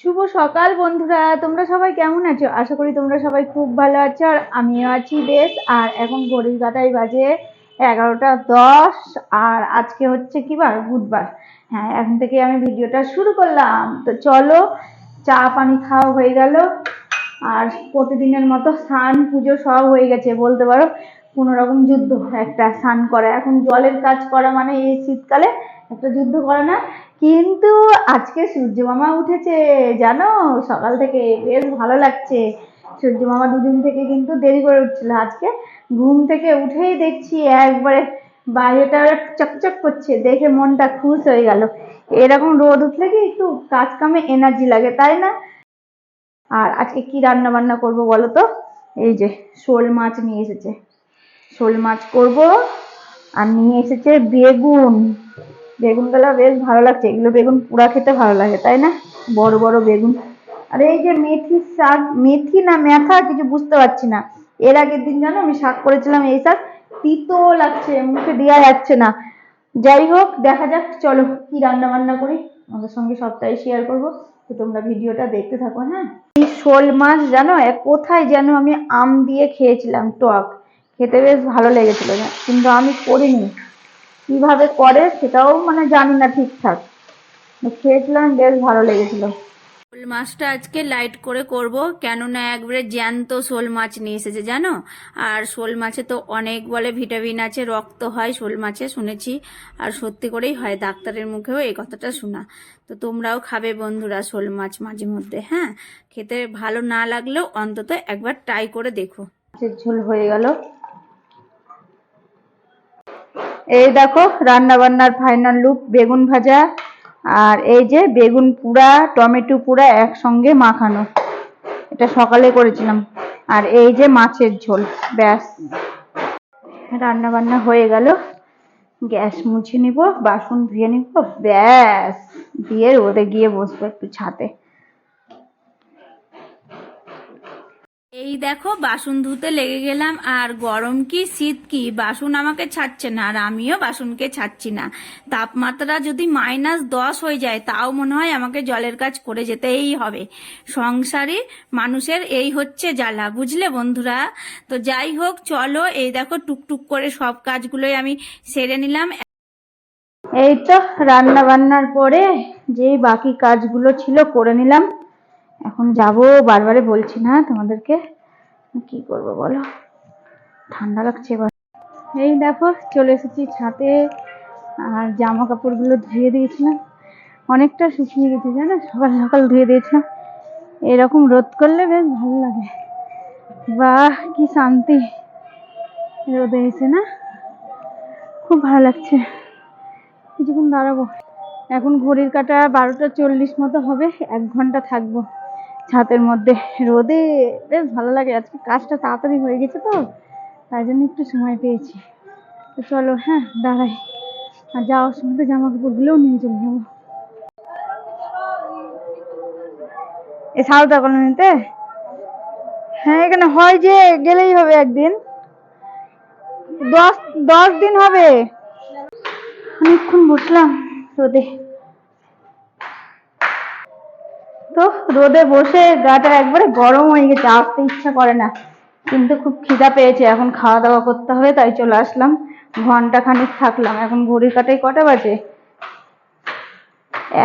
শুভ সকাল বন্ধুরা, তোমরা সবাই কেমন আছো? আশা করি তোমরা সবাই খুব ভালো আছো আর আমিও আছি বেশ। আর এখন ঘড়ির কাটাই বাজে এগারোটা দশ, আর আজকে হচ্ছে কি বার? বুধবার। হ্যাঁ এখন থেকে আমি ভিডিওটা শুরু করলাম। তো চলো, চা পানি খাওয়া হয়ে গেল। আর প্রতিদিনের মতো স্নান পুজো সব হয়ে গেছে, বলতে পারো। কোনো রকম যুদ্ধ, একটা স্নান করা। এখন জলের কাজ করা মানে এই শীতকালে একটা যুদ্ধ করে না। কিন্তু আজকে সূর্য মামা উঠেছে, জানো? সকাল থেকে বেশ ভালো লাগছে। সূর্য মামা দুদিন থেকে কিন্তু দেরি করে উঠছিল। আজকে ঘুম থেকে উঠেই দেখছি একবারে বাইরেটা চকচক করছে। দেখে মনটা খুশ হয়ে গেল। এরকম রোদ উঠলে কি একটু কাজ কামে এনার্জি লাগে, তাই না? আর আজকে কি রান্না বান্না করব বলো তো? এই যে শোল মাছ নিয়ে এসেছে। শোল মাছ করব আর নিয়ে এসেছে বেগুন। বেগুনগুলো বেশ ভালো লাগছে। এগুলো বেগুন পুরা খেতে ভালো লাগে, তাই না? বড় বড় বেগুন। আর এই যে মেথি শাক, মেথি না মেথা কিছু বুঝতে পারছি না। এর আগের দিন জানো আমি শাক করেছিলাম, এই শাক তিতো লাগছে, মুখে দেওয়া যাচ্ছে না। যাই হোক, দেখা যাক, চলো কি রান্না বান্না করি। আমাদের সঙ্গে সবটাই শেয়ার করব। তো তোমরা ভিডিওটা দেখতে থাকো হ্যাঁ? এই শোল মাছ জানো কোথায় যেন আমি আম দিয়ে খেয়েছিলাম টক। খেতে বেশ ভালো লেগেছিল, কিন্তু আমি করিনি। কীভাবে করে সেটাও মানে জানি না ঠিকঠাক। খেয়েছিলাম বেশ ভালো লেগেছিল। শোল মাছটা আজকে লাইট করে করব কেননা একবারে জ্যান্ত শোল মাছ নিয়ে এসেছে জানো? আর শোল মাছে তো অনেক বলে ভিটামিন আছে রক্ত হয় শোল মাছে শুনেছি। আর সত্যি করেই হয় ডাক্তারের মুখেও এই কথাটা শোনা। তো তোমরাও খাবে বন্ধুরা শোল মাছ মাঝে মধ্যে হ্যাঁ? খেতে ভালো না লাগলেও অন্তত একবার ট্রাই করে দেখো। ঝোল হয়ে গেল। এই দেখো রান্না বান্নার ফাইনাল লুক বেগুন ভাজা আর এই যে বেগুন পুরা, টমেটো পুরা একসঙ্গে মাখানো। এটা সকালে করেছিলাম। আর এই যে মাছের ঝোল, ব্যাস। রান্না বান্না হয়ে গেল। গ্যাস মুছে নিব, বাসন ধুয়ে নিব, ব্যাস। দিয়ে রোদে গিয়ে বসবো একটু ছাতে এই দেখো, বাসন ধুতে লেগে গেলাম, আর গরম কি, শীত কি? বাসন আমাকে ছাড়ছে না, আর আমিও বাসনকে ছাড়ছি না। তাপমাত্রা যদি মাইনাস দশ হয়ে যায়, তাও মনে হয় আমাকে জলের কাজ করে যেতেই হবে। সংসারে মানুষের এই হচ্ছে জ্বালা, বুঝলে বন্ধুরা? তো যাই হোক, চলো, এই দেখো, টুকটুক করে সব কাজগুলোই আমি সেরে নিলাম। এই তো রান্না বান্নার পরে যেই বাকি কাজগুলো ছিল, করে নিলাম। এখন যাব বারবারে বলছি না তোমাদেরকে। কি করব বলো? ঠান্ডা লাগছে এবার। এই দেখো, চলে এসেছি ছাতে আর জামা কাপড়গুলো ধুয়ে দিয়েছিলাম। অনেকটা শুকিয়ে গেছে, জানো? সকাল সকাল ধুয়ে দিয়েছিলাম। এরকম রোদ করলে বেশ ভালো লাগে। বাহ, কি শান্তি। রোদে এসে না? খুব ভালো লাগছে। কিছুক্ষণ দাঁড়াবো। এখন ঘড়ির কাটা বারোটা চল্লিশ মতো হবে। এক ঘণ্টা থাকব। ছাতের মধ্যে রোদে, বেশ ভালো লাগে। আজকে কাজটা তাড়াতাড়ি হয়ে গেছে তো, তাই জন্য একটু সময় পেয়েছি। তো চলো হ্যাঁ দাঁড়াই। আর যাওয়ার সময় তো জামা কাপড়গুলোও নিয়ে চলে যাব। এই সাউথ কলোনিতে? হ্যাঁ এখানে হয় যে, গেলেই হবে একদিন। দশ দশ দিন হবে। অনেকক্ষণ বসলাম রোদে। তো রোদে বসে গাটা একবারে গরম হয়ে গেছে, আসতে ইচ্ছা করে না। কিন্তু খুব খিদা পেয়েছে, এখন খাওয়া দাওয়া করতে হবে, তাই চলে আসলাম। ঘণ্টা খানিক থাকলাম, এখন ঘড়ির কাটাই কটা বাজে?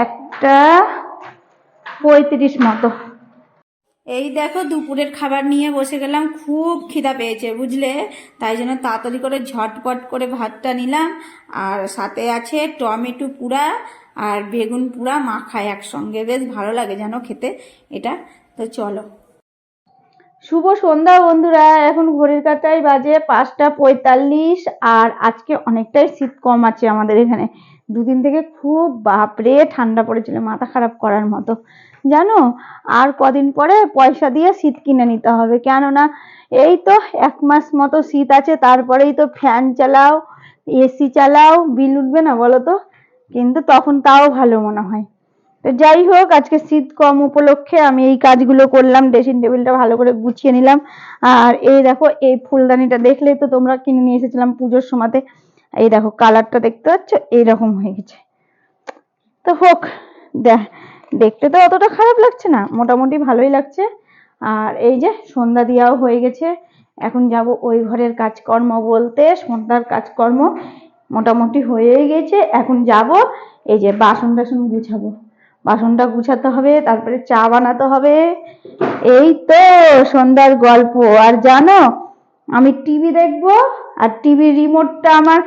একটা পঁয়ত্রিশ মতো। এই দেখো দুপুরের খাবার নিয়ে বসে গেলাম, খুব খিদা পেয়েছে, বুঝলে? তাই জন্য তাড়াতাড়ি করে ঝটপট করে ভাতটা নিলাম, আর সাথে আছে টমেটো পুরা আর বেগুন পুরা মাখা একসঙ্গে, বেশ ভালো লাগে যেন খেতে, এটা। তো চলো। শুভ সন্ধ্যা বন্ধুরা, এখন ঘড়ির কাটাই বাজে পাঁচটা পঁয়তাল্লিশ আর আজকে অনেকটাই শীত কম আছে আমাদের এখানে। দুদিন থেকে খুব বাপরে ঠান্ডা পড়েছিল, মাথা খারাপ করার মতো। জানো, আর কদিন পরে পয়সা দিয়ে শীত কিনে নিতে হবে। কেননা, এই তো এক মাস মতো শীত আছে, তারপরেই তো ফ্যান চালাও, এসি চালাও, বিল উঠবে না বলো তো? কিন্তু তখন তাও ভালো মনে হয়। তো যাই হোক, আজকে শীত কম উপলক্ষে আমি এই কাজগুলো করলাম ড্রেসিং টেবিলটা ভালো করে গুছিয়ে নিলাম। আর এই দেখো, এই ফুলদানিটা দেখলেই তো তোমরা কিনে নিয়ে এসেছিলাম পুজোর সময়তে। এই দেখো কালারটা দেখতে পাচ্ছ? এইরকম হয়ে গেছে। তো হোক, দেখ, দেখতে তো অতটা খারাপ লাগছে না, মোটামুটি ভালোই লাগছে। আর এই যে, সন্ধ্যা দিয়াও হয়ে গেছে। এখন যাব ওই ঘরের কাজকর্ম বলতে, সন্ধ্যার কাজকর্ম মোটামুটি হয়েই গেছে। এখন যাব, এই যে বাসন টাসন গুছাবো। বাসনটা গুছাতে হবে, তারপরে চা বানাতে হবে। এই তো সন্ধ্যার গল্প। আর জানো, আমি টিভি দেখব আর টিভির রিমোটটা আমার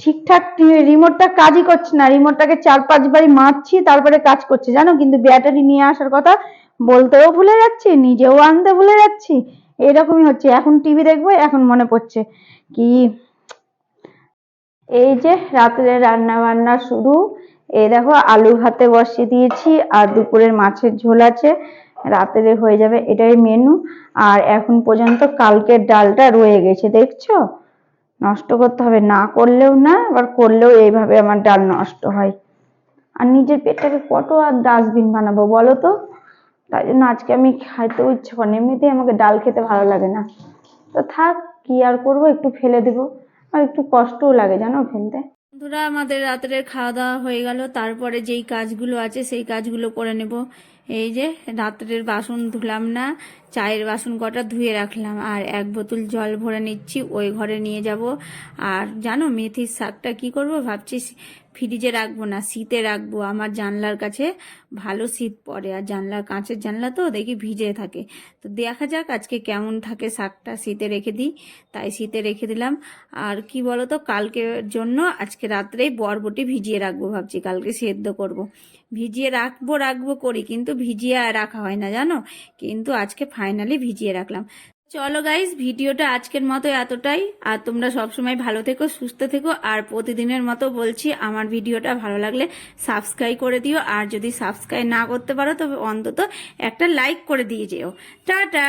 ঠিকঠাক রিমোটটা কাজই করছে না। রিমোটটাকে চার পাঁচবারই মারছি, তারপরে কাজ করছে। জানো, কিন্তু ব্যাটারি নিয়ে আসার কথা বলতেও ভুলে যাচ্ছি, নিজেও আনতে ভুলে যাচ্ছি। এরকমই হচ্ছে। এখন টিভি দেখব, এখন মনে পড়ছে কি। এই যে রাত্রে রান্না বান্না শুরু। এই দেখো আলু ভাতে বসিয়ে দিয়েছি আর দুপুরের মাছের ঝোল আছে, রাত্রে হয়ে যাবে এটাই মেনু আর এখন পর্যন্ত কালকের ডালটা রয়ে গেছে, দেখছ? নষ্ট করতে হবে, না করলেও না, আবার করলেও এইভাবে আমার ডাল নষ্ট হয়। আর নিজের পেটটাকে কত আর ডাস্টবিন বানাবো বলো তো? তাই জন্য আজকে আমি খাইতেও ইচ্ছে করে এমনিতেই আমাকে ডাল খেতে ভালো লাগে না। তো থাক, কি আর করব, একটু ফেলে দেবো। আর একটু কষ্টও লাগে, জানো ফেলতে বন্ধুরা, আমাদের রাতের খাওয়া দাওয়া হয়ে গেল। তারপরে যেই কাজগুলো আছে, সেই কাজগুলো করে নেব। এই যে রাত্রের বাসন ধুলাম না, চায়ের বাসন কটা ধুয়ে রাখলাম, আর এক বোতল জল ভরে নিচ্ছি, ওই ঘরে নিয়ে যাব। আর জানো মেথির শাকটা কি করব ভাবছি, ফ্রিজে রাখব না, শীতে রাখব। আমার জানলার কাছে ভালো শীত পড়ে, আর জানলার কাঁচের জানলা তো দেখি ভিজে থাকে। তো দেখা যাক আজকে কেমন থাকে শাকটা, শীতে রেখে দিই, তাই শীতে রেখে দিলাম। আর কি বলতো, কালকের জন্য আজকে রাত্রেই বরবটি ভিজিয়ে রাখব ভাবছি, কালকে সেদ্ধ করব। ভিজিয়ে রাখব রাখব করি, কিন্তু ভিজিয়ে রাখা হয় না, জানো? কিন্তু আজকে ফাইনালি ভিজিয়ে রাখলাম। চলো গাইস ভিডিওটা আজকের মতো এতটাই। আর তোমরা সবসময় ভালো থেকো, সুস্থ থেকো। আর প্রতিদিনের মতো বলছি, আমার ভিডিওটা ভালো লাগলে সাবস্ক্রাইব করে দিও। আর যদি সাবস্ক্রাইব না করতে পারো, তবে অন্তত একটা লাইক করে দিয়ে যেও। টাটা!